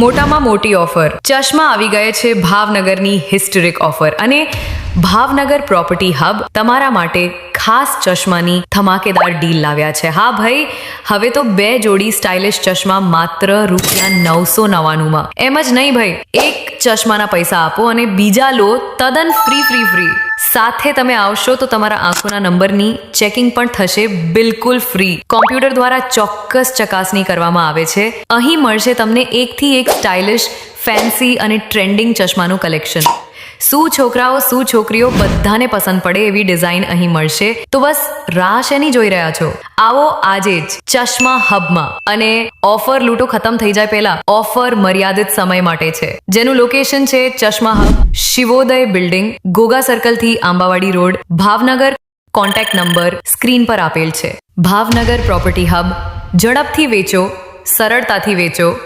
મોટામાં મોટી ઓફર. ચશ્મા આવી ગયે છે ભાવનગરની હિસ્ટોરિક ઓફર અને ભાવનગર પ્રોપર્ટી હબ તમારા માટે ખાસ ચશ્માની ધમાકેદાર ડીલ લાવ્યા છે. હા ભાઈ, હવે તો બે જોડી સ્ટાઇલિશ ચશ્મા માત્ર રૂપિયા નવસો નવ્વાણુંમાં. એમ જ નહીં ભાઈ, એક ચશ્માના પૈસા આપો અને બીજા લો તદ્દન ફ્રી ફ્રી ફ્રી. સાથે તમે આવશો તો તમારા આંખોના નંબરની ચેકિંગ પણ થશે બિલકુલ ફ્રી. કોમ્પ્યુટર દ્વારા ચોક્કસ ચકાસણી કરવામાં આવે છે. અહીં મળશે તમને એકથી એક સ્ટાઇલિશ, ફેન્સી અને ટ્રેન્ડિંગ ચશ્માનું કલેક્શન. શું છોકરાઓ, શું છોકરીઓ બધાને પસંદ પડે એવી ડિઝાઇન અહીં મળશે? તો બસ રાહ શેની જોઈ રહ્યા છો? આવો આજે જ ચશ્મા હબમાં. અને ઓફર લૂંટો ખતમ થઈ જાય પહેલા ઓફર મર્યાદિત સમય માટે છે. જેનું લોકેશન છે Chashma hub, Shivoday building, Goga સર્કલથી Ambawadi road, Bhavnagar. Contact number screen પર આપેલ છે. ભાવનગર પ્રોપર્ટી હબ, ઝડપથી વેચો, સરળતાથી વેચો